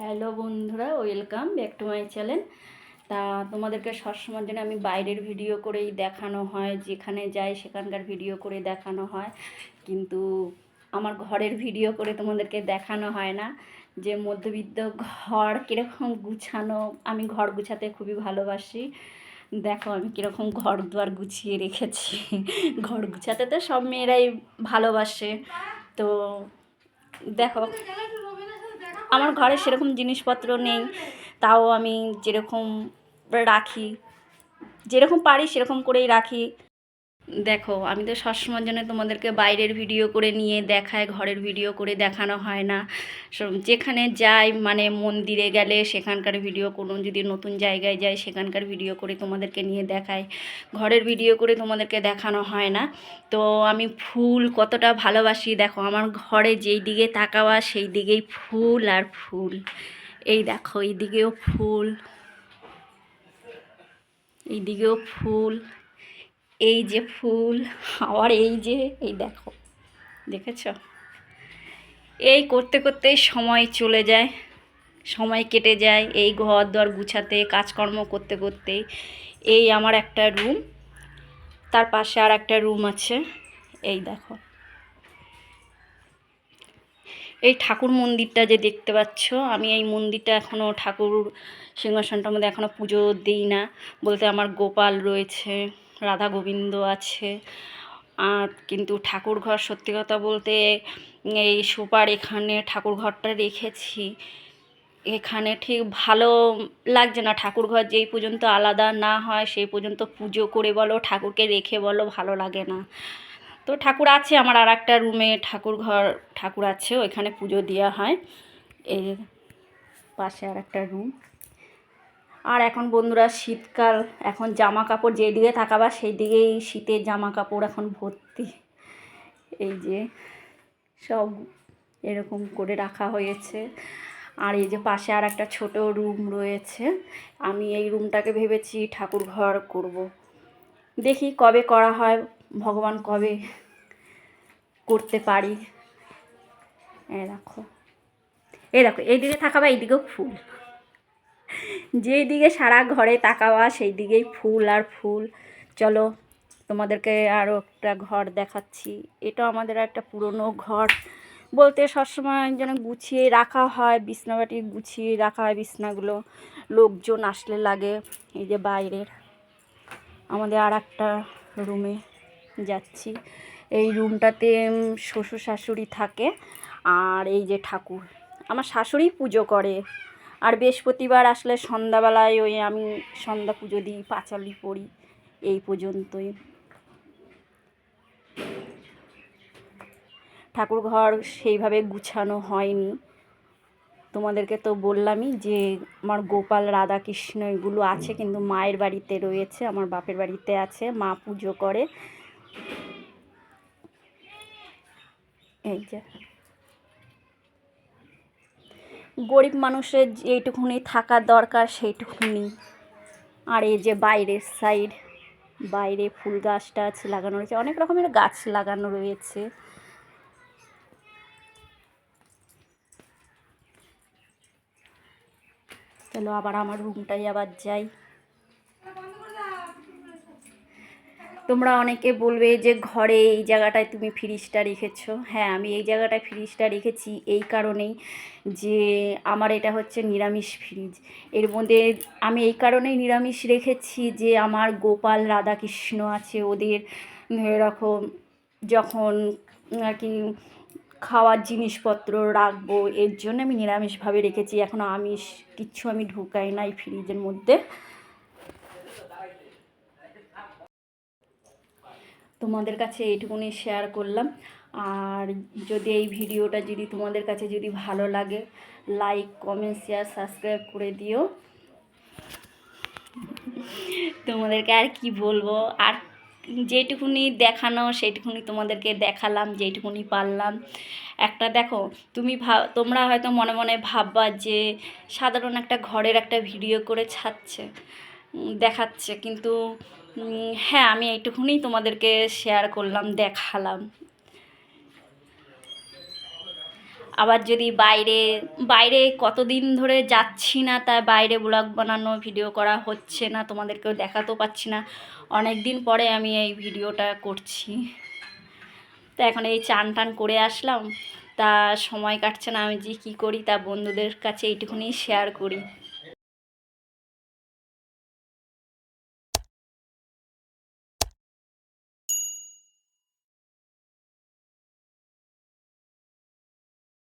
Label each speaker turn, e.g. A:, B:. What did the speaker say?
A: Hello বন্ধুরা, welcome back to my channel. তা তোমাদেরকে সবসময়ের জন্য আমি বাইরের ভিডিও করেই দেখানো হয়, যেখানে যাই সেখানকার ভিডিও করে দেখানো হয়। কিন্তু আমার ঘরের ভিডিও করে তোমাদেরকে দেখানো হয় না। যে মধ্যবিত্ত ঘর কীরকম গুছানো, আমি ঘর গুছাতে খুবই ভালোবাসি। দেখো আমি কীরকম ঘর দুয়ার গুছিয়ে রেখেছি। ঘর গুছাতে তো সব মেয়েরাই ভালোবাসে। তো দেখো আমার ঘরে সেরকম জিনিসপত্র নেই তাও আমি যেরকম রাখি যেরকম পারি সেরকম করেই রাখি। দেখো, আমি তো সবসময়ের জন্য তোমাদেরকে বাইরের ভিডিও করে নিয়ে দেখায়, ঘরের ভিডিও করে দেখানো হয় না। যেখানে যাই মানে মন্দিরে গেলে সেখানকার ভিডিও কোনো যদি নতুন জায়গায় যাই, সেখানকার ভিডিও করে তোমাদেরকে নিয়ে দেখায়। ঘরের ভিডিও করে তোমাদেরকে দেখানো হয় না। তো আমি ফুল কতটা ভালোবাসি, দেখো, আমার ঘরে যেই দিকে তাকাওয়া, সেই দিকেই ফুল আর ফুল। এই দেখো, এই দিকেও ফুল। এই দিকেও ফুল। এই যে ফুল, আবার এই যে, এই দেখো, দেখেছ? এই করতে করতে সময় চলে যায়, সময় কেটে যায়, এই ঘর দর গুছাতে, কাজকর্ম করতে করতে। এই আমার একটা রুম, তার পাশে আর একটা রুম আছে, এই দেখো। এই ঠাকুর মন্দিরটা যে দেখতে পাচ্ছ, আমি এই মন্দিরটা এখনও ঠাকুর সিংহাসনটার মধ্যে এখনও পুজো দিই না, বলতে আমার গোপাল রয়েছে। রাধা গোবিন্দ আছে। আর কিন্তু ঠাকুর ঘর সত্যি কথা বলতে এই সুপার এখানে ঠাকুর ঘরটা রেখেছি এখানে ঠিক ভালো লাগছে না। ঠাকুর ঘর যেই পর্যন্ত আলাদা না হয় সেই পর্যন্ত পুজো করে বলো, ঠাকুরকে রেখে বলো, ভালো লাগে না। তো ঠাকুর আছে আমার আর একটা রুমে। ঠাকুর ঘর ঠাকুর আছে, ওইখানে পুজো দেওয়া হয়। এই পাশে আর একটা রুম। আর এখন বন্ধুরা শীতকাল, এখন জামা কাপড় যেদিকে তাকাবা সেই দিকেই শীতের জামা কাপড় এখন ভর্তি। এই যে সব এরকম করে রাখা হয়েছে। আর এই যে পাশে আর একটা ছোট রুম রয়েছে। আমি এই রুমটাকে ভেবেছি ঠাকুর ঘর করব। দেখি কবে করা হয়, ভগবান কবে করতে পারি। এ দেখো, এই দেখো, এইদিকে থাকাবা, এইদিকেও ফুল। যেই দিকে সারা ঘরে তাকাওয়া সেই দিকেই ফুল আর ফুল। চলো, তোমাদেরকে আরও একটা ঘর দেখাচ্ছি। এটা আমাদের একটা পুরনো ঘর। বলতে সবসময় যেন গুছিয়ে রাখা হয়, বিছনাবাটি গুছিয়ে রাখা হয় বিছনাগুলো। লোকজন আসলে লাগে এই যে বাইরের। আমাদের আর একটা রুমে যাচ্ছি। এই রুমটাতে শ্বশুর শাশুড়ি থাকে আর এই যে ঠাকুর। আমার শাশুড়ি পুজো করে। আর বৃহস্পতিবার আসলে সন্ধ্যাবেলায় ওই আমি সন্ধ্যা পুজো দিই, পাঁচালি পড়ি, এই পর্যন্তই। ঠাকুর ঘর সেইভাবে গুছানো হয়নি। তোমাদেরকে তো বললামই যে আমার গোপাল রাধা কৃষ্ণ এগুলো আছে, কিন্তু মায়ের বাড়িতে রয়েছে, আমার বাপের বাড়িতে আছে, মা পুজো করে। এই যে। গরিব মানুষের যেটুকুনি থাকার দরকার সেইটুকুনি। আর এই যে বাইরের সাইড বাইরে ফুল গাছ টাছ লাগানো রয়েছে, অনেক রকমের গাছ লাগানো রয়েছে। চলো আবার আমার রুমটাই আবার যাই। তোমরা অনেকে বলবে যে ঘরে এই জায়গাটায় তুমি ফ্রিজটা রেখেছো। হ্যাঁ আমি এই জায়গাটায় ফ্রিজটা রেখেছি এই কারণেই যে আমার এটা হচ্ছে নিরামিষ ফ্রিজ এর মধ্যে আমি এই কারণেই নিরামিষ রেখেছি যে আমার গোপাল রাধাকৃষ্ণ আছে, ওদের এরকম যখন আর কি খাওয়ার জিনিসপত্র রাখব, এর জন্য আমি নিরামিষভাবে রেখেছি। এখন আমিষ, কিচ্ছু আমি ঢুকাই না এই ফ্রিজের মধ্যে। তোমাদের কাছে এইটুকুনি শেয়ার করলাম। আর যদি এই ভিডিওটা যদি তোমাদের কাছে যদি ভালো লাগে লাইক কমেন্ট শেয়ার সাবস্ক্রাইব করে দিও। তোমাদেরকে আর কি বলব? আর যেটুকুনি দেখানো, সেইটুকুনি তোমাদেরকে দেখালাম, যেটুকুনি পারলাম। একটা দেখো, তুমি ভাব তোমরা হয়তো মনে মনে ভাববা যে সাধারণ একটা ঘরের একটা ভিডিও করে ছাড়ছে। দেখাচ্ছে, কিন্তু হ্যাঁ আমি এইটুকুনি তোমাদেরকে শেয়ার করলাম, দেখালাম। আবার যদি বাইরে বাইরে কতদিন ধরে যাচ্ছি না তাই বাইরে ব্লগ বানানো ভিডিও করা হচ্ছে না, তোমাদেরকেও দেখাতেও পাচ্ছি না অনেক দিন পরে আমি এই ভিডিওটা করছি। তা এখন এই চান টান করে আসলাম, তা সময় কাটছে না, আমি যে কী করি, তা বন্ধুদের কাছে এইটুকুনি শেয়ার করি।